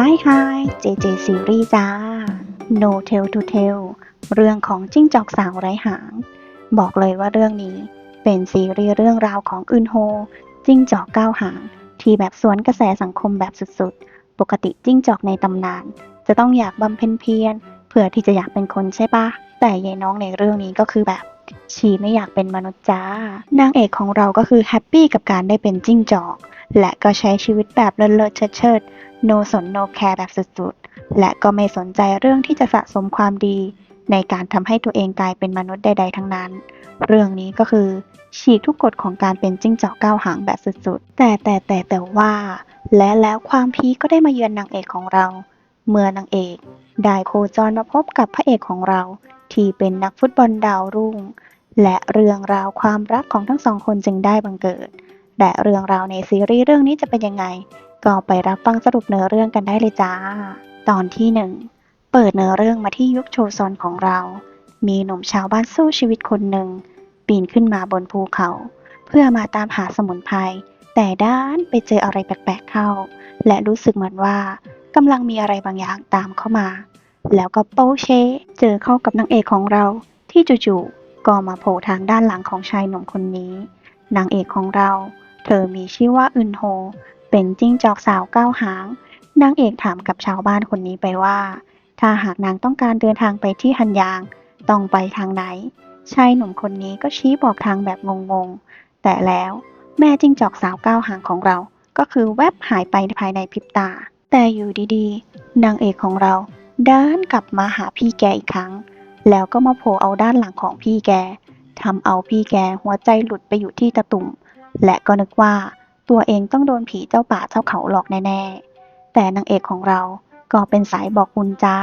Hi Hi JJ ซีรีส์จ้า No Tell to Tell เรื่องของจิ้งจอกสาวไร้หาง บอกเลยว่าเรื่องนี้เป็นซีรีส์เรื่องราวของอึนโฮ จิ้งจอกก้าวหาง ที่แบบสวนกระแสสังคมแบบสุดๆ ปกติจิ้งจอกในตำนาน จะต้องอยากบำเพ็ญเพียรเพื่อที่จะอยากเป็นคนใช่ปะแต่ยายน้องในเรื่องนี้ก็คือแบบ ชีไม่อยากเป็นมนุษย์จ้า นางเอกของเราก็คือแฮปปี้กับการได้เป็นจิ้งจอก และก็ใช้ชีวิตแบบเลิศเลิศเชิดเชิดโนสนโนแคร์แบบสุดๆ และก็ไม่สนใจเรื่องที่จะสะสมความดี ในการทำให้ตัวเองกลายเป็นมนุษย์ใดๆทั้งนั้น เรื่องนี้ก็คือ ฉีกทุกกฎของการเป็นจิ้งจอกก้าวหางแบบสุดๆ แต่แต่แต่แต่ว่า และแล้วความพีก็ได้มาเยือนนางเอกของเรา เมื่อนางเอกได้โคจรมาพบกับพระเอกของเรา ที่เป็นนักฟุตบอลดาวรุ่ง และเรื่องราวความรักของทั้งสองคนจึงได้บังเกิด และเรื่องราวในซีรีส์เรื่องนี้จะเป็นยังไง ก็ไปรับฟังสรุปเนื้อเรื่องกันได้เลยจ้า ตอนที่หนึ่งเปิดเนื้อเรื่องมาที่ยุคโชซอนของเรา มีหนุ่มชาวบ้านสู้ชีวิตคนหนึ่ง ปีนขึ้นมาบนภูเขา เพื่อมาตามหาสมุนไพร แต่ด้านไปเจออะไรแปลกๆเข้า และรู้สึกเหมือนว่ากำลังมีอะไรบางอย่างตามเข้ามา แล้วก็โป๊เช เจอเข้ากับนางเอกของเราที่จู่ๆ ก็มาโผล่ทางด้านหลังของชายหนุ่มคนนี้ นางเอกของเรา เธอมีชื่อว่าอึนโฮ เป็นจิ้งจอกสาวก้าวหาง นางเอกถามกับชาวบ้านคนนี้ไปว่า ถ้าหากนางต้องการเดินทางไปที่ฮันยาง ต้องไปทางไหน ชายหนุ่มคนนี้ก็ชี้บอกทางแบบงงๆ แต่แล้วแม่จิ้งจอกสาวก้าวหางของเรา ก็คือแวบหายไปภายในพริบตา แต่อยู่ดีๆ นางเอกของเราเดินกลับมาหาพี่แกอีกครั้ง แล้วก็มาโผล่เอาด้านหลังของพี่แกทำเอาพี่แกหัวใจหลุดไปอยู่ที่ตะตุ่ม และก็นึกว่าตัวเองต้องโดนผีเจ้าป่าเจ้าเขาหลอกแน่ๆ แต่นางเอกของเราก็เป็นสายบอกบุญจ้า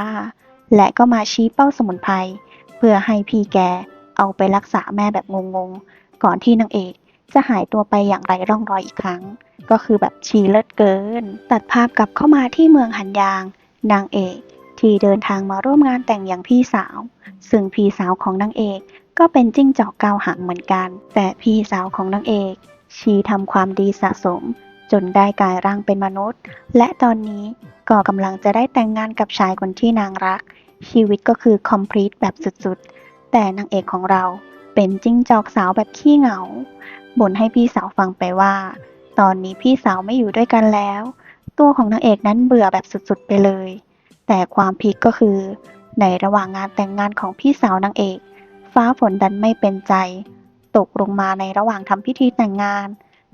และก็มาชี้เป้าสมุนไพรเพื่อให้พี่แกเอาไปรักษาแม่แบบงงๆ ก่อนที่นางเอกจะหายตัวไปอย่างไรร่องรอยอีกครั้ง ก็คือแบบชีเลิศเกิน ตัดภาพกลับเข้ามาที่เมืองหันยาง นางเอก ที่เดินทางมาร่วมงานแต่งอย่างพี่สาว ซึ่งพี่สาวของนางเอกก็เป็นจิ้งจอกเกาหางเหมือนกัน แต่พี่สาวของนางเอก ชีทำความดีสะสม จนได้กลายร่างเป็นมนุษย์ และตอนนี้ก็กำลังจะได้แต่งงานกับชายคนที่นางรัก ชีวิตก็คือคอมพลีทแบบสุดๆ แต่นางเอกของเราเป็นจิ้งจอกสาวแบบขี้เหงาบ่นให้พี่สาวฟังไปว่า ตอนนี้พี่สาวไม่อยู่ด้วยกันแล้ว ตัวของนางเอกนั้นเบื่อแบบสุดๆไปเลย แต่ความพีคก็คือ ในระหว่างงานแต่งงานของพี่สาวนางเอก ฟ้าฝนดันไม่เป็นใจ ตกลงมาในระหว่างทำพิธีแต่งงาน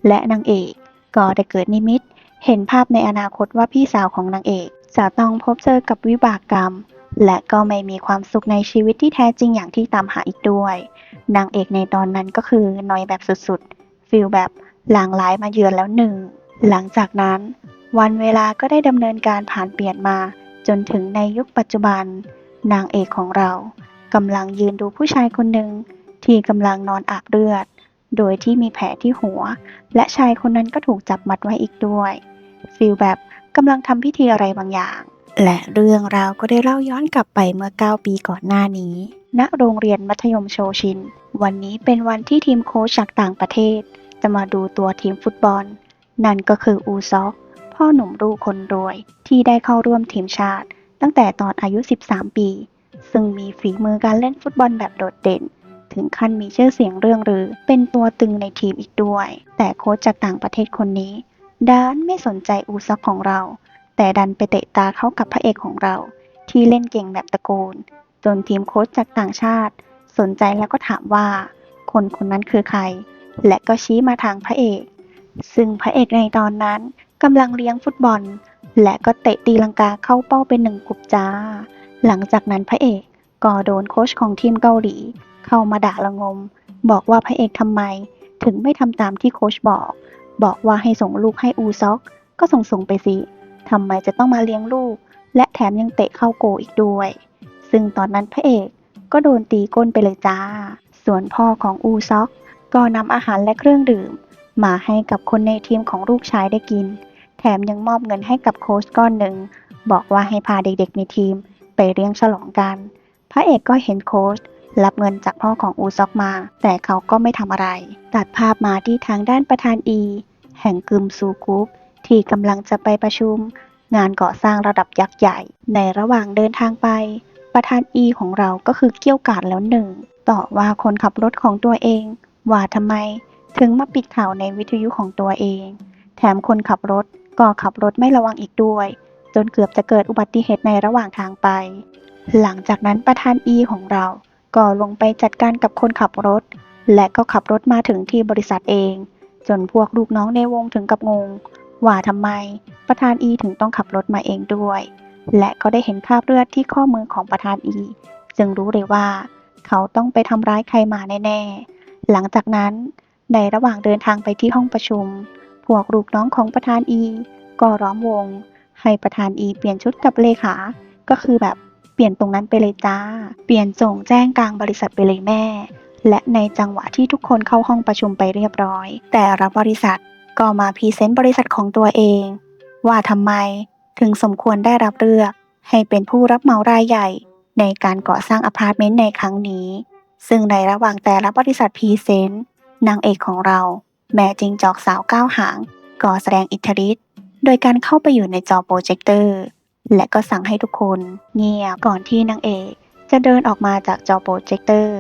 และนางเอกก็ได้เกิดนิมิต เห็นภาพในอนาคตว่าพี่สาวของนางเอก จะต้องพบเจอกับวิบากกรรม และก็ไม่มีความสุขในชีวิตที่แท้จริงอย่างที่ตามหาอีกด้วย นางเอกในตอนนั้นก็คือนอยแบบสุดๆฟีลแบบหลางร้ายมาเยือนแล้วหนึ่ง หลังจากนั้น วันเวลาก็ได้ดำเนินการผ่านเปลี่ยนมา จนถึงในยุคปัจจุบัน นางเอกของเรากำลังยืนดูผู้ชายคนหนึ่งที่กำลังนอนอาบเลือด โดยที่มีแผลที่หัว และชายคนนั้นก็ถูกจับมัดไว้อีกด้วยฟีลแบบกำลังทำพิธีอะไรบางอย่าง และเรื่องราวก็ได้เล่าย้อนกลับไปเมื่อ 9 ปีก่อนหน้านี้ ณโรงเรียนมัธยมโชชิน วันนี้เป็นวันที่ทีมโค้ชจากต่างประเทศ จะมาดูตัวทีมฟุตบอล นั่นก็คืออูซอก พ่อหนุ่มรูคนรวยที่ได้เข้าร่วมทีมชาติ ตั้งแต่ตอนอายุ 13 ปี ซึ่งมีฝีมือการเล่นฟุตบอลแบบโดดเด่น ถึงขั้นมีชื่อเสียงเรื่องรือ เป็นตัวตึงในทีมอีกด้วย แต่โค้ชจากต่างประเทศคนนี้ดันไม่สนใจอูซักของเรา แต่ดันไปเตะตาเข้ากับพระเอกของเรา ที่เล่นเก่งแบบตะโกน จนทีมโค้ชจากต่างชาติ สนใจแล้วก็ถามว่า คนคนนั้นคือใคร และก็ชี้มาทางพระเอก ซึ่งพระเอกในตอนนั้น กำลังเลี้ยงฟุตบอล และก็เตะตีลังกาเข้าเป้าเป็นหนึ่งกุบจ้า หลังจากนั้นพระเอกก็โดนโค้ชของทีมเกาหลี เข้ามาด่าละงม บอกว่าพระเอกทำไม ถึงไม่ทำตามที่โค้ชบอก บอกว่าให้ส่งลูกให้อูซอก ก็ส่งส่งไปสิทำไมจะต้องมาเลี้ยงลูก และแถมยังเตะเข้าโกอีกด้วย ซึ่งตอนนั้นพระเอกก็โดนตีก้นไปเลยจ้า ส่วนพ่อของอูซอก ก็นำอาหารและเครื่องดื่ม มาให้กับคนในทีมของลูกชายได้กิน แถมยังมอบเงินให้กับโค้ชก้อนหนึ่ง บอกว่าให้พาเด็กๆในทีมไปเลี้ยงฉลองกัน พระเอกก็เห็นโค้ชรับเงินจากพ่อของอูซอกมา แต่เขาก็ไม่ทำอะไร ตัดภาพมาที่ทางด้านประธานอี แห่งกึมซูกรุ๊ปที่กำลังจะไปประชุม งานก่อสร้างระดับยักษ์ใหญ่ ในระหว่างเดินทางไป ประธานอีของเราก็คือเกี้ยวกาดแล้วหนึ่ง ต่อว่าคนขับรถของตัวเอง ว่าทำไม ถึงมาปิดข่าวในวิทยุของตัวเอง แถมคนขับรถ ก็ขับรถไม่ระวังอีกด้วย จนเกือบจะเกิดอุบัติเหตุในระหว่างทางไป หลังจากนั้นประธานอีของเราก็ลงไปจัดการกับคนขับรถ และก็ขับรถมาถึงที่บริษัทเอง จนพวกลูกน้องในวงถึงกับงง ว่าทำไมประธานอีถึงต้องขับรถมาเองด้วย และก็ได้เห็นคราบเลือดที่ข้อมือของประธานอีจึงรู้เลยว่า เขาต้องไปทำร้ายใครมาแน่ๆ หลังจากนั้นในระหว่างเดินทางไปที่ห้องประชุม พวกลูกน้องของประธานอี ก็ล้อมวง ให้ประธานอีเปลี่ยนชุดกับเลขา ก็คือแบบเปลี่ยนตรงนั้นไปเลยจ้า เปลี่ยนส่งแจ้งกลางบริษัทไปเลยแม่ และในจังหวะที่ทุกคนเข้าห้องประชุมไปเรียบร้อย แต่ละบริษัทก็มาพรีเซนต์บริษัทของตัวเอง ว่าทำไมถึงสมควรได้รับเลือก ให้เป็นผู้รับเหมารายใหญ่ ในการก่อสร้างอพาร์ตเมนต์ในครั้งนี้ ซึ่งในระหว่างแต่ละบริษัทพรีเซนต์นางเอกของเรา แม่จิงจอกสาวก้าวหางก็แสดงอิทธิฤทธิ์โดยการเข้าไปอยู่ในจอโปรเจคเตอร์ และก็สั่งให้ทุกคนเงียบก่อนที่นางเอกจะเดินออกมาจากจอโปรเจคเตอร์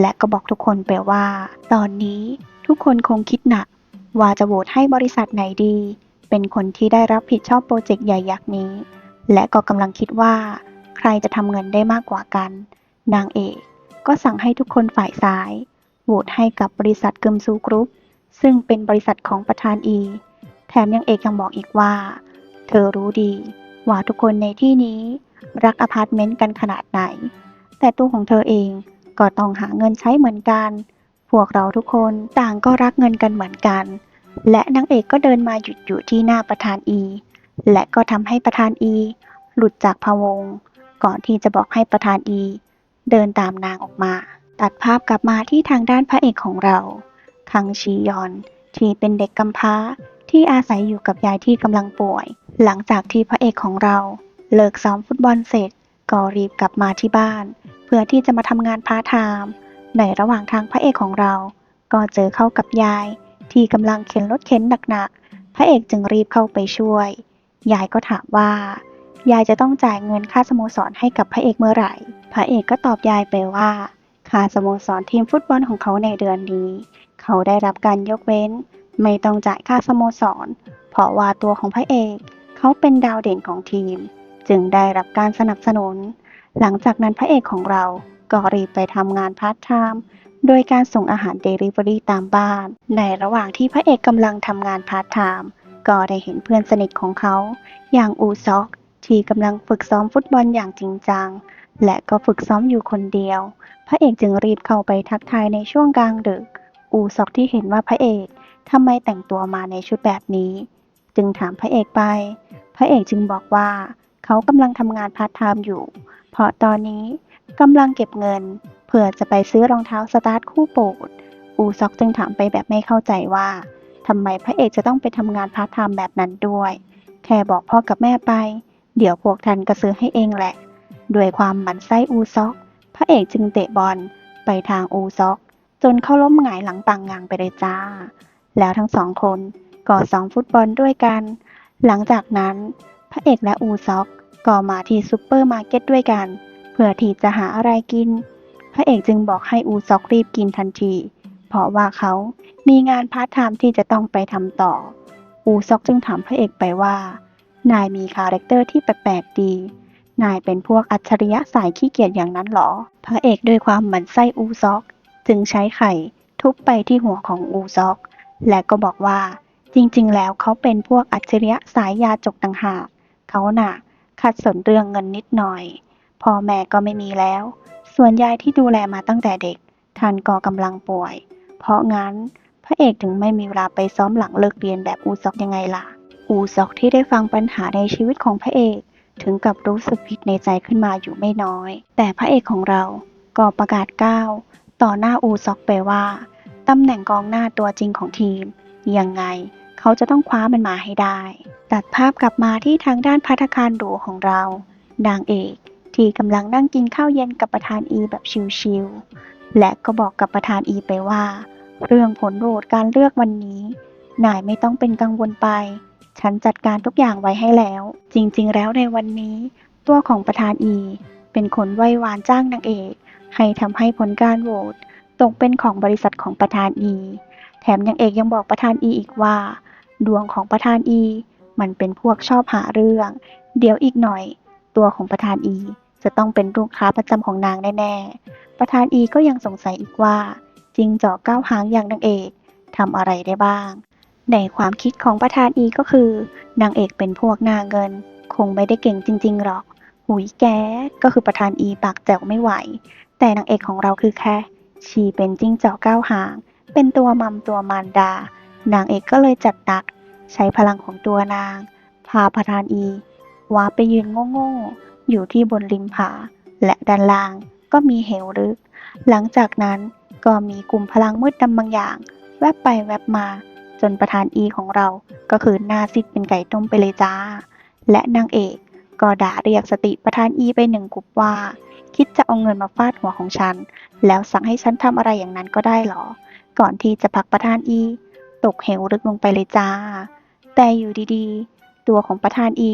และก็บอกทุกคนไปว่า ตอนนี้ทุกคนคงคิดหนัก ว่าจะโหวตให้บริษัทไหนดี เป็นคนที่ได้รับผิดชอบโปรเจกต์ใหญ่ยักษ์นี้ และก็กำลังคิดว่า ใครจะทำเงินได้มากกว่ากัน นางเอกก็สั่งให้ทุกคนฝ่ายซ้ายโหวตให้กับบริษัทกึมซูกรุ๊ป ซึ่งเป็นบริษัทของประธานอี แถมยังเอกยังบอกอีกว่า เธอรู้ดี ว่าทุกคนในที่นี้รักอพาร์ตเมนต์กันขนาดไหน แต่ตัวของเธอเองก็ต้องหาเงินใช้เหมือนกัน พวกเราทุกคนต่างก็รักเงินกันเหมือนกัน และนางเอกก็เดินมาหยุดอยู่ที่หน้าประธานอี และก็ทำให้ประธานอี หลุดจากพะวง ก่อนที่จะบอกให้ประธานอี เดินตามนางออกมา ตัดภาพกลับมาที่ทางด้านพระเอกของเรา คังชียอน ที่เป็นเด็กกำพร้าที่อาศัยอยู่กับยายที่กำลังป่วย หลังจากที่พระเอกของเรา เลิกซ้อมฟุตบอลเสร็จ ก็รีบกลับมาที่บ้าน เพื่อที่จะมาทำงานพาร์ทไทม์ในระหว่างทางพระเอกของเรา ก็เจอเข้ากับยาย ที่กำลังเข็นรถเข็นหนักๆ พระเอกจึงรีบเข้าไปช่วย ยายก็ถามว่า ยายจะต้องจ่ายเงินค่าสโมสรให้กับพระเอกเมื่อไหร่ พระเอกก็ตอบยายไปว่าค่าสโมสรทีมฟุตบอลของเขาในเดือนนี้ เขาได้รับการยกเว้น ไม่ต้องจ่ายค่าสโมสร เพราะว่าตัวของพระเอก เขาเป็นดาวเด่นของทีม จึงได้รับการสนับสนุน หลังจากนั้นพระเอกของเราก็รีบไปทำงานพาร์ทไทม์โดยการส่งอาหารเดลิเวอรี่ตามบ้าน ในระหว่างที่พระเอกกำลังทำงานพาร์ทไทม์ก็ได้เห็นเพื่อนสนิทของเขา อย่างอูซอก ที่กำลังฝึกซ้อมฟุตบอลอย่างจริงจัง และก็ฝึกซ้อมอยู่คนเดียว พระเอกจึงรีบเข้าไปทักทายในช่วงกลางดึก อูซอกที่เห็นว่าพระเอกทำไมแต่งตัวมาในชุดแบบนี้ จึงถามพระเอกไป พระเอกจึงบอกว่าเขากำลังทำงานพาร์ทไทม์อยู่ เพราะตอนนี้กำลังเก็บเงิน เพื่อจะไปซื้อรองเท้าสตาร์ทคู่โปรดอูซอกจึงถามไปแบบไม่เข้าใจว่าทำไมพระเอกจะต้องไปทำงานพาร์ทไทม์แบบนั้นด้วย แค่บอกพ่อกับแม่ไป เดี๋ยวพวกท่านก็ซื้อให้เองแหละ ด้วยความหมั่นไส้อูซอก พระเอกจึงเตะบอลไปทางอูซอก จนเขาล้มหงายหลังปังงางไปเลยจ้า แล้วทั้งสองคนก็ซ้อมฟุตบอลด้วยกัน หลังจากนั้น พระเอกและอูซอกก็มาที่ซูเปอร์มาร์เก็ตด้วยกัน เพื่อที่จะหาอะไรกิน พระเอกจึงบอกให้อูซอกรีบกินทันที เพราะว่าเขามีงานพาร์ทไทม์ที่จะต้องไปทำต่อ อูซอกจึงถามพระเอกไปว่า นายมีคาแรคเตอร์ที่แปลกๆดี นายเป็นพวกอัจฉริยะสายขี้เกียจอย่างนั้นหรอ พระเอกด้วยความหมั่นไส้อูซอก จึงใช้ไข่ทุบไปที่หัวของอูซอก และก็บอกว่า จริงๆ แล้วเขาเป็นพวกอัจฉริยะสายยาจกต่างหาก เขาหน่ะขัดสนเรื่องเงินนิดหน่อยพ่อแม่ก็ไม่มีแล้ว ส่วนยายที่ดูแลมาตั้งแต่เด็กท่านก็กำลังป่วย เพราะงั้นพระเอกถึงไม่มีเวลาไปซ้อมหลังเลิกเรียนแบบอูซอกยังไงล่ะ อูซอกที่ได้ฟังปัญหาในชีวิตของพระเอกถึงกับรู้สึกผิดในใจขึ้นมาอยู่ไม่น้อย แต่พระเอกของเราก็ประกาศก้าว ต่อหน้าอูซอกไปว่า ตำแหน่งกองหน้าตัวจริงของทีม ยังไง เขาจะต้องคว้ามันมาให้ได้ ตัดภาพกลับมาที่ทางด้านพัฒคารหรูของเรา นางเอกที่กำลังนั่งกินข้าวเย็นกับประธานอีแบบชิลๆและก็บอกกับประธานอีไปว่า เรื่องผลโหวตการเลือกวันนี้ นายไม่ต้องเป็นกังวลไป ฉันจัดการทุกอย่างไว้ให้แล้ว จริงๆ แล้วในวันนี้ ตัวของประธานอี เป็นคนไหว้วานจ้างนางเอก ให้ทำให้ผลการโหวตตกเป็นของบริษัทของประธานอีแถมนางเอกยังบอกประธานอีอีกว่า ดวงของประธานอีมันเป็นพวกชอบหาเรื่อง เดี๋ยวอีกหน่อย ตัวของประธานอีจะต้องเป็นลูกค้าประจำของนางแน่ๆ ประธานอีก็ยังสงสัยอีกว่า จริงจาะก้าวหางอย่างนางเอกทำอะไรได้บ้าง ในความคิดของประธานอีก็คือนางเอกเป็นพวกหน้าเงิน คงไม่ได้เก่งจริง ๆ หรอก หุยแกก็คือประธานอีปากแจ๋วไม่ไหว แต่นางเอกของเราคือแค่ ชีเป็นจิ้งจอกก้าวหาง เป็นตัวมัมตัวมารดา นางเอกก็เลยจัดหนัก ใช้พลังของตัวนาง พาประธานอีว้าไปยืนโง่ๆ อยู่ที่บนริมผา และด้านล่างก็มีเหวลึก หลังจากนั้นก็มีกลุ่มพลังมืดดำบางอย่าง แวบไปแวบมา จนประธานอีของเราก็คือหน้าซิดเป็นไก่ต้มไปเลยจ้า และนางเอกก็ด่าเรียกสติประธานอีไปหนึ่งกลุ่มว่า คิดจะเอาเงินมาฟาดหัวของฉัน แล้วสั่งให้ฉันทำอะไรอย่างนั้นก็ได้เหรอ ก่อนที่จะผลักประธานอี ตกเหวลึกลงไปเลยจ้า แต่อยู่ดีๆ ตัวของประธานอี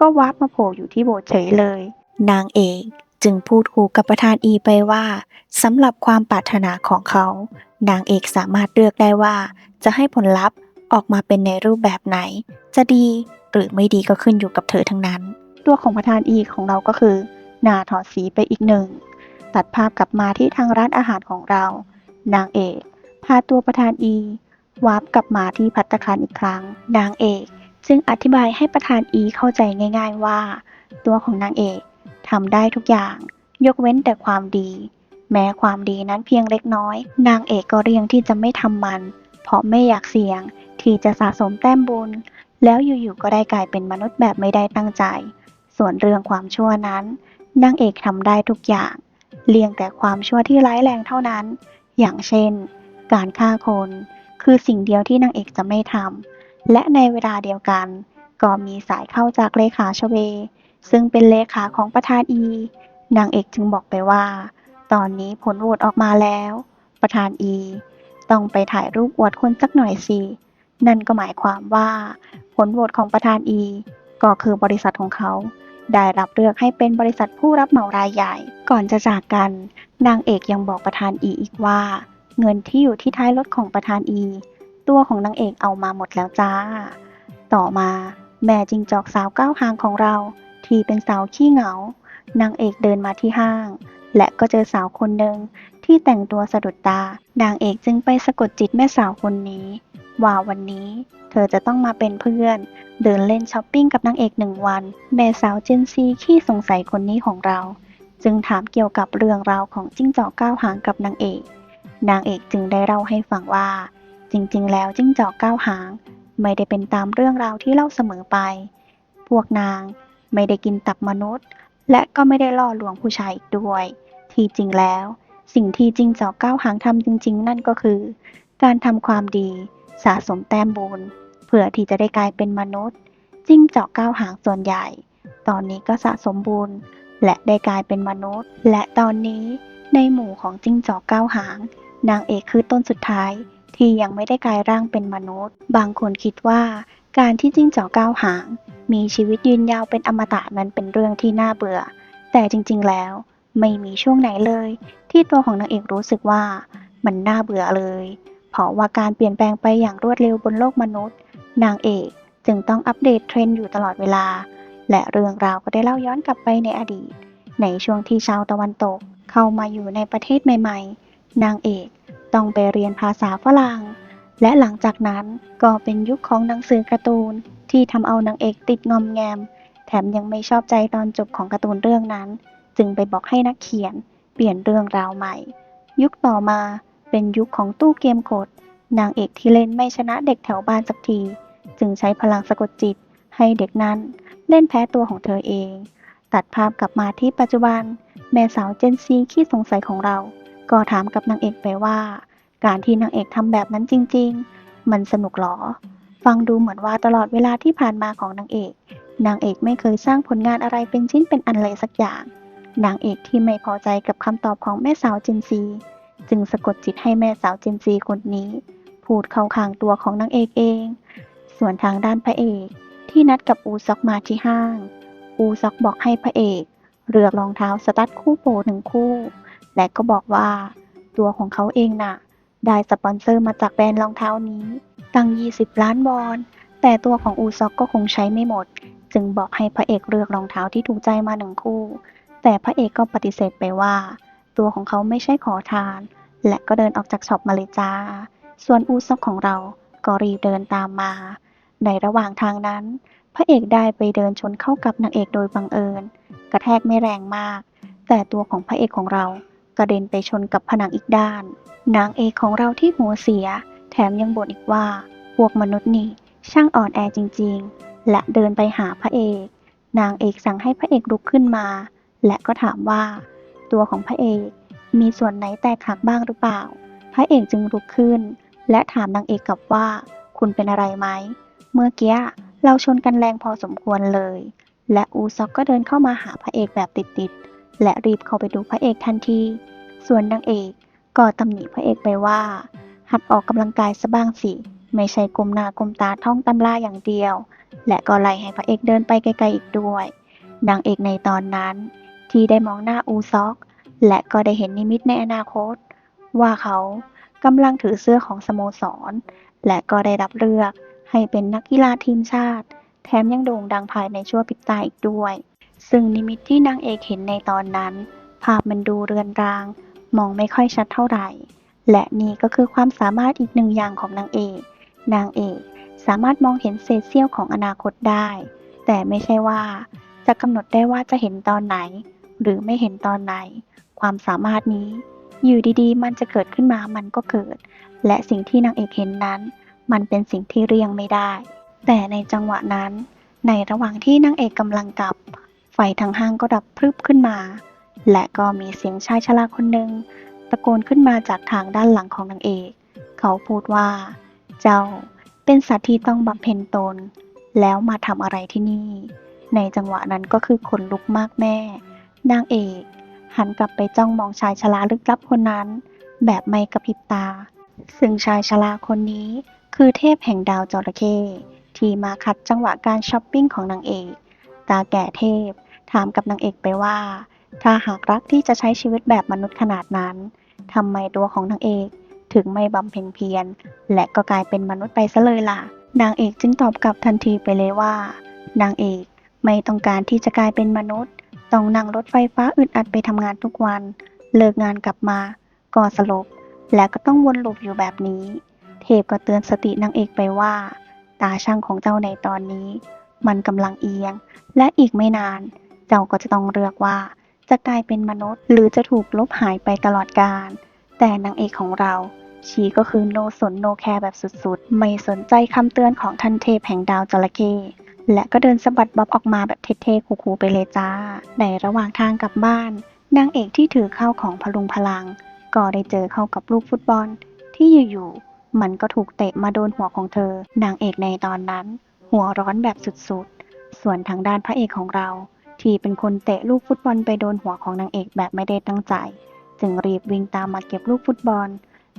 ก็วาร์ปมาโผล่อยู่ที่โบสถ์เฉยเลย นางเอกจึงพูดคู่กับประธานอีไปว่าสำหรับความปรารถนาของเขา นางเอกสามารถเลือกได้ว่า จะให้ผลลัพธ์ออกมาเป็นในรูปแบบไหน จะดีหรือไม่ดีก็ขึ้นอยู่กับเธอทั้งนั้น ตัวของประธานอีของเราก็คือห นาถอดสีไปอีกหนึ่ง ตัดภาพกลับมาที่ทางร้านอาหารของเรา นางเอก พาตัวประธานอีวาร์ปกลับมาที่พัตตาคารอีกครั้ง นางเอกจึงอธิบายให้ประธานอีเข้าใจง่าย ๆว่า ตัวของนางเอกทำได้ทุกอย่าง ยกเว้นแต่ความดี แม้ความดีนั้นเพียงเล็กน้อย นางเอกก็เรียงที่จะไม่ทำมัน เพราะไม่อยากเสี่ยงที่จะสะสมแต้มบุญ แล้วอยู่ๆก็ได้กลายเป็นมนุษย์แบบไม่ได้ตั้งใจ ส่วนเรื่องความชั่วนั้น นางเอกทำได้ทุกอย่าง เลี่ยงแต่ความชั่วที่ร้ายแรงเท่านั้น อย่างเช่น การฆ่าคน คือสิ่งเดียวที่นางเอกจะไม่ทำ และในเวลาเดียวกัน ก็มีสายเข้าจากเลขาชเว ซึ่งเป็นเลขาของประธานอี นางเอกจึงบอกไปว่า ตอนนี้ผลโหวตออกมาแล้ว ประธานอี ต้องไปถ่ายรูปอวดคนสักหน่อยสิ นั่นก็หมายความว่า ผลโหวตของประธานอี ก็คือบริษัทของเขา ได้รับเลือกให้เป็นบริษัทผู้รับเหมารายใหญ่ ก่อนจะจากกัน นางเอกยังบอกประธานอีอีกว่า เงินที่อยู่ที่ท้ายรถของประธานอี ตัวของนางเอกเอามาหมดแล้วจ้า ต่อมาแม่จิงจอกสาวก้าวหางของเรา ที่เป็นสาวขี้เหงานางเอกเดินมาที่ห้าง และก็เจอสาวคนหนึ่งที่แต่งตัวสะดุดตานางเอกจึงไปสะกดจิตแม่สาวคนนี้ ว่าวันนี้เธอจะต้องมาเป็นเพื่อน เดินเล่นช้อปปิ้งกับนางเอกหนึ่งวัน แม่สาวเจนซีขี้สงสัยคนนี้ของเรา จึงถามเกี่ยวกับเรื่องราวของจิ้งจอกก้าวหางกับนางเอก นางเอกจึงได้เล่าให้ฟังว่า จริงๆ แล้วจิ้งจอกก้าวหาง ไม่ได้เป็นตามเรื่องราวที่เล่าเสมอไป พวกนางไม่ได้กินตับมนุษย์ และก็ไม่ได้ล่อลวงผู้ชายอีกด้วย ที่จริงแล้ว สิ่งที่จิ้งจอกก้าวหางทำจริง ๆ นั่นก็คือ การทำความดี สะสมแต้มบุญเพื่อที่จะได้กลายเป็นมนุษย์ จิ้งจอกก้าวหางส่วนใหญ่ ตอนนี้ก็สะสมบุญและได้กลายเป็นมนุษย์ และตอนนี้ในหมู่ของจิ้งจอกก้าวหาง นางเอกคือต้นสุดท้ายที่ยังไม่ได้กลายร่างเป็นมนุษย์ บางคนคิดว่า การที่จิ้งจอกก้าวหาง มีชีวิตยืนยาวเป็นอมตะนั้นเป็นเรื่องที่น่าเบื่อ แต่จริงๆ แล้วไม่มีช่วงไหนเลย ที่ตัวของนางเอกรู้สึกว่ามันน่าเบื่อเลย เพราะว่าการเปลี่ยนแปลงไปอย่างรวดเร็วบนโลกมนุษย์ นางเอกจึงต้องอัปเดตเทรนด์อยู่ตลอดเวลา และเรื่องราวก็ได้เล่าย้อนกลับไปในอดีต ในช่วงที่ชาวตะวันตก เข้ามาอยู่ในประเทศใหม่ ๆ นางเอกต้องไปเรียนภาษาฝรั่ง และหลังจากนั้นก็เป็นยุคของหนังสือการ์ตูนที่ทำเอานางเอกติดงอมแงม แถมยังไม่ชอบใจตอนจบของการ์ตูนเรื่องนั้น จึงไปบอกให้นักเขียน เปลี่ยนเรื่องราวใหม่ ยุคต่อมา เป็นยุคของตู้เกมกด นางเอกที่เล่นไม่ชนะเด็กแถวบ้านสักที จึงใช้พลังสะกดจิต ให้เด็กนั้นเล่นแพ้ตัวของเธอเอง ตัดภาพกลับมาที่ปัจจุบัน แม่สาวเจนซีขี้สงสัยของเรา ก็ถามกับนางเอกไปว่า การที่นางเอกทำแบบนั้นจริง ๆ มันสนุกหรอ ฟังดูเหมือนว่าตลอดเวลาที่ผ่านมาของนางเอก นางเอกไม่เคยสร้างผลงานอะไรเป็นชิ้นเป็นอันเลยสักอย่าง นางเอกที่ไม่พอใจกับคำตอบของแม่สาวเจนซี จึงสะกดจิตให้แม่สาวเจนซีคนนี้ พูดเข้าข้างตัวของนางเอกเอง ส่วนทางด้านพระเอกที่นัดกับอูซอกมาที่ห้าง อูซอกบอกให้พระเอกเลือกรองเท้าสตั๊ดคู่โปรหนึ่งคู่ และก็บอกว่าตัวของเขาเองน่ะ ได้สปอนเซอร์มาจากแบรนด์รองเท้านี้ ตั้ง 20 ล้านวอนแต่ตัวของอูซอกก็คงใช้ไม่หมด จึงบอกให้พระเอกเลือกรองเท้าที่ถูกใจมาหนึ่งคู่ แต่พระเอกก็ปฏิเสธไปว่า ตัวของเขาไม่ใช่ขอทาน และก็เดินออกจากช็อปมาเลยจ้า ส่วนอูซอกของเราก็รีบเดินตามมา ในระหว่างทางนั้น พระเอกได้ไปเดินชนเข้ากับนางเอกโดยบังเอิญ กระแทกไม่แรงมาก แต่ตัวของพระเอกของเรากระเด็นไปชนกับผนังอีกด้าน นางเอกของเราที่หัวเสีย แถมยังบ่นอีกว่า พวกมนุษย์นี่ช่างอ่อนแอจริง ๆ และเดินไปหาพระเอก นางเอกสั่งให้พระเอกลุกขึ้นมา และก็ถามว่า ตัวของพระเอก มีส่วนไหนแตกหักบ้างหรือเปล่า พระเอกจึงลุกขึ้น และถามนางเอกกลับว่า คุณเป็นอะไรไหม เมื่อกี้เราชนกันแรงพอสมควรเลย และอูซอกก็เดินเข้ามาหาพระเอกแบบติดๆ และรีบเข้าไปดูพระเอกทันที ส่วนนางเอกก็ตำหนิพระเอกไปว่า หัดออกกำลังกายซะบ้างสิ ไม่ใช่ก้มหน้าก้มตาท่องตำราอย่างเดียว และก็ไล่ให้พระเอกเดินไปไกลๆอีกด้วยนางเอกในตอนนั้น ที่ได้มองหน้าอูซอก และก็ได้เห็นนิมิตในอนาคต ว่าเขากำลังถือเสื้อของสโมสร และก็ได้รับเลือกให้เป็นนักกีฬาทีมชาติ แถมยังโด่งดังภายในชั่วพริบตาอีกด้วย ซึ่งนิมิตที่นางเอกเห็นในตอนนั้น ภาพมันดูเรือนราง มองไม่ค่อยชัดเท่าไหร่ และนี่ก็คือความสามารถอีกหนึ่งอย่างของนางเอก นางเอกสามารถมองเห็นเศษเสี้ยวของอนาคตได้ แต่ไม่ใช่ว่าจะกำหนดได้ว่าจะเห็นตอนไหน หรือไม่เห็นตอนไหน ความสามารถนี้ อยู่ดีๆ มันจะเกิดขึ้นมามันก็เกิด และสิ่งที่นางเอกเห็นนั้น มันเป็นสิ่งที่เรียงไม่ได้ แต่ในจังหวะนั้น ในระหว่างที่นางเอกกำลังกลับ ไฟทางห้างก็ดับพรึบขึ้นมา และก็มีเสียงชายชราคนหนึ่งตะโกนขึ้นมาจากทางด้านหลังของนางเอก เขาพูดว่า เจ้าเป็นสัตว์ที่ต้องบำเพ็ญตน แล้วมาทำอะไรที่นี่ ในจังหวะนั้นก็คือขนลุกมากแม่ นางเอกหันกลับไปจ้องมองชายชราลึกลับคนนั้น แบบไม่กระพริบตา ซึ่งชายชราคนนี้คือเทพแห่งดาวจระเข้ที่มาขัดจังหวะการช้อปปิ้งของนางเอก ตาแก่เทพถามกับนางเอกไปว่า ถ้าหากรักที่จะใช้ชีวิตแบบมนุษย์ขนาดนั้นทำไมตัวของนางเอกถึงไม่บำเพ็ญเพียรและก็กลายเป็นมนุษย์ไปซะเลยล่ะ นางเอกจึงตอบกลับทันทีไปเลยว่า นางเอกไม่ต้องการที่จะกลายเป็นมนุษย์ ต้องนั่งรถไฟฟ้าอึดอัดไปทำงานทุกวัน เลิกงานกลับมา ก็สลบ และก็ต้องวนลูปอยู่แบบนี้ เทพก็เตือนสตินางเอกไปว่า ตาช่างของเจ้าในตอนนี้ มันกำลังเอียง และอีกไม่นาน เจ้าก็จะต้องเลือกว่า จะกลายเป็นมนุษย์ หรือจะถูกลบหายไปตลอดกาลแต่นางเอกของเรา ชีก็คือโนสนโนแคร์แบบสุดๆ ไม่สนใจคำเตือนของท่านเทพแห่งดาวจระเข้ และก็เดินสะบัดบ๊อบออกมาแบบเท่ๆคูลๆไปเลยจ้า ในระหว่างทางกลับบ้าน นางเอกที่ถือเข้าของพลุงพลัง ก็ได้เจอเข้ากับลูกฟุตบอล ที่อยู่ๆมันก็ถูกเตะมาโดนหัวของเธอ นางเอกในตอนนั้น หัวร้อนแบบสุดๆ ส่วนทางด้านพระเอกของเรา ที่เป็นคนเตะลูกฟุตบอลไปโดนหัวของนางเอกแบบไม่ได้ตั้งใจ จึงรีบวิ่งตามมาเก็บลูกฟุตบอล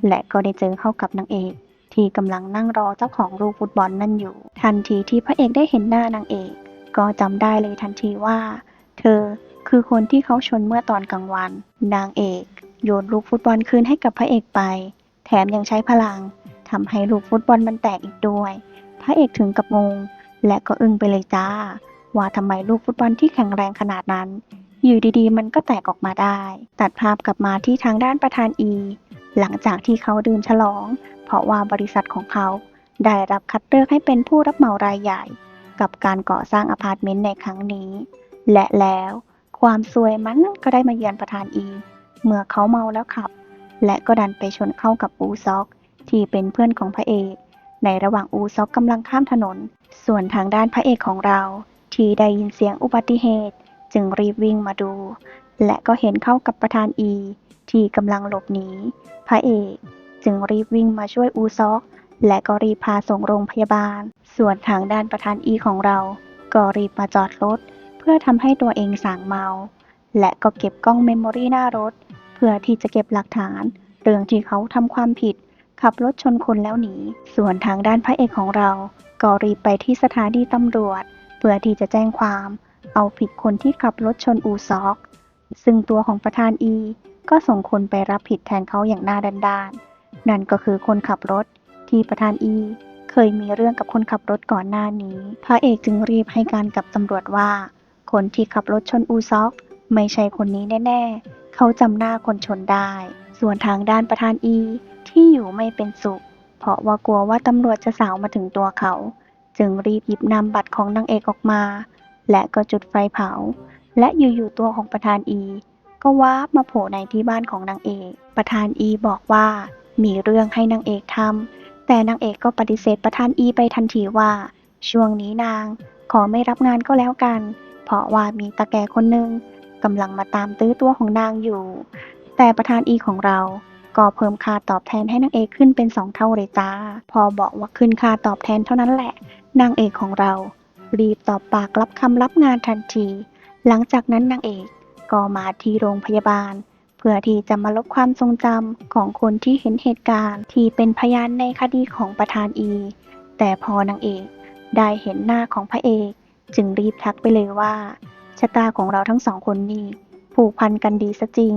และก็ได้เจอเข้ากับนางเอก ที่กำลังนั่งรอเจ้าของลูกฟุตบอลนั่นอยู่ ทันทีที่พระเอกได้เห็นหน้านางเอก ก็จำได้เลยทันทีว่า เธอคือคนที่เขาชนเมื่อตอนกลางวัน นางเอกโยนลูกฟุตบอลคืนให้กับพระเอกไป แถมยังใช้พลังทำให้ลูกฟุตบอลมันแตกอีกด้วย พระเอกถึงกับงง และก็อึ้งไปเลยจ้า ว่าทำไมลูกฟุตบอลที่แข็งแรงขนาดนั้น อยู่ดีๆ มันก็แตกออกมาได้ ตัดภาพกลับมาที่ทางด้านประธานอี หลังจากที่เขาดื่มฉลอง เพราะว่าบริษัทของเขาได้รับคัดเลือกให้เป็นผู้รับเหมารายใหญ่ กับการก่อสร้างอพาร์ตเมนต์ในครั้งนี้ และแล้วความซวยมันก็ได้มาเยือนประธานอี เมื่อเขาเมาแล้วขับ และก็ดันไปชนเข้ากับอูซอก ที่เป็นเพื่อนของพระเอก ในระหว่างอูซอกกำลังข้ามถนน ส่วนทางด้านพระเอกของเรา ที่ได้ยินเสียงอุบัติเหตุ จึงรีบวิ่งมาดู และก็เห็นเข้ากับประธานอี ที่กำลังหลบหนีพระเอก จึงรีบวิ่งมาช่วยอูซอก และก็รีบพาส่งโรงพยาบาล ส่วนทางด้านประธานอีของเรา ก็รีบมาจอดรถ เพื่อทำให้ตัวเองส่างเมา และก็เก็บกล้องเมมโมรี่หน้ารถ เพื่อที่จะเก็บหลักฐาน เรื่องที่เขาทำความผิด ขับรถชนคนแล้วหนี ส่วนทางด้านพระเอกของเรา ก็รีบไปที่สถานีตำรวจ เพื่อที่จะแจ้งความ เอาผิดคนที่ขับรถชนอูซอก ซึ่งตัวของประธานอีก็ส่งคนไปรับผิดแทนเขาอย่างหน้าด้านๆ นั่นก็คือคนขับรถที่ประธานอีเคยมีเรื่องกับคนขับรถก่อนหน้านี้ พระเอกจึงรีบให้การกับตำรวจว่า คนที่ขับรถชนอูซอก ไม่ใช่คนนี้แน่ ๆ เขาจำหน้าคนชนได้ ส่วนทางด้านประธานอีที่อยู่ไม่เป็นสุข เพราะว่ากลัวว่าตำรวจจะสาวมาถึงตัวเขา จึงรีบหยิบนำบัตรของนางเอกออกมา และก็จุดไฟเผา และอยู่ๆตัวของประธานอี ก็ว้าบมาโผล่ในที่บ้านของนางเอก ประธานอีบอกว่า มีเรื่องให้นางเอกทำแต่นางเอกก็ปฏิเสธประธานอีไปทันทีว่า ช่วงนี้นางขอไม่รับงานก็แล้วกัน เพราะว่ามีตาแก่คนหนึ่งกำลังมาตามตื้อตัวของนางอยู่ แต่ประธานอีของเราก็เพิ่มค่าตอบแทนให้นางเอกขึ้นเป็นสองเท่าเลยจ้า พอบอกว่าขึ้นค่าตอบแทนเท่านั้นแหละ นางเอกของเรา รีบตอบปากรับคำรับงานทันที หลังจากนั้นนางเอกก็มาที่โรงพยาบาล เพื่อที่จะมาลบความทรงจำของคนที่เห็นเหตุการณ์ที่เป็นพยานในคดีของประธานอี แต่พอนางเอกได้เห็นหน้าของพระเอก จึงรีบทักไปเลยว่าชะตาของเราทั้งสองคนนี่ผูกพันกันดีซะจริง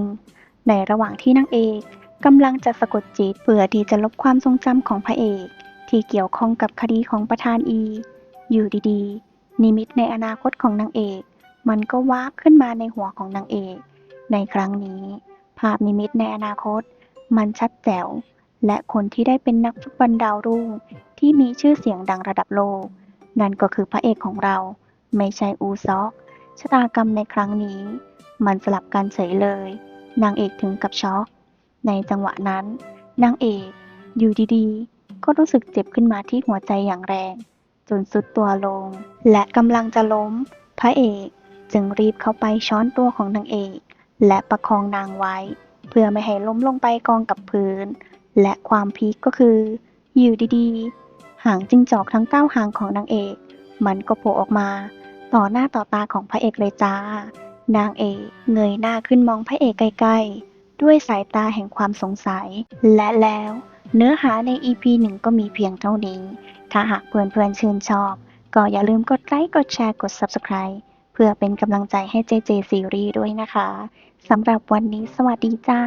ในระหว่างที่นางเอกกำลังจะสะกดจิตเพื่อที่จะลบความทรงจำของพระเอก ที่เกี่ยวข้องกับคดีของประธานอี อยู่ดีๆ นิมิตในอนาคตของนางเอก มันก็วาบขึ้นมาในหัวของนางเอก ในครั้งนี้ ภาพนิมิตในอนาคต มันชัดแจ๋ว และคนที่ได้เป็นนักฟุตบอลดาวรุ่ง ที่มีชื่อเสียงดังระดับโลก นั่นก็คือพระเอกของเรา ไม่ใช่อูซอก ชะตากรรมในครั้งนี้ มันสลับกันเฉยเลย นางเอกถึงกับช็อก ในจังหวะนั้น นางเอกอยู่ดีๆ ก็รู้สึกเจ็บขึ้นมาที่หัวใจอย่างแรง จนสุดตัวลง และกำลังจะล้ม พระเอกจึงรีบเข้าไปช้อนตัวของนางเอก และประคองนางไว้ เพื่อไม่ให้ล้มลงไปกองกับพื้น และความพีคก็คืออยู่ดีๆ หางจิ้งจอกทั้งเก้าหางของนางเอก มันก็โผล่ออกมา ต่อหน้าต่อตาของพระเอกเลยจ้า นางเอกเงยหน้าขึ้นมองพระเอกใกล้ๆ ด้วยสายตาแห่งความสงสัย และแล้ว เนื้อหาใน EP หนึ่งก็มีเพียงเท่านี้ ถ้าหากเพื่อนๆชื่นชอบ ก็อย่าลืมกดไลค์กดแชร์กด Subscribe เพื่อเป็นกำลังใจให้ JJ ซีรีส์ด้วยนะคะ สำหรับวันนี้สวัสดีจ้า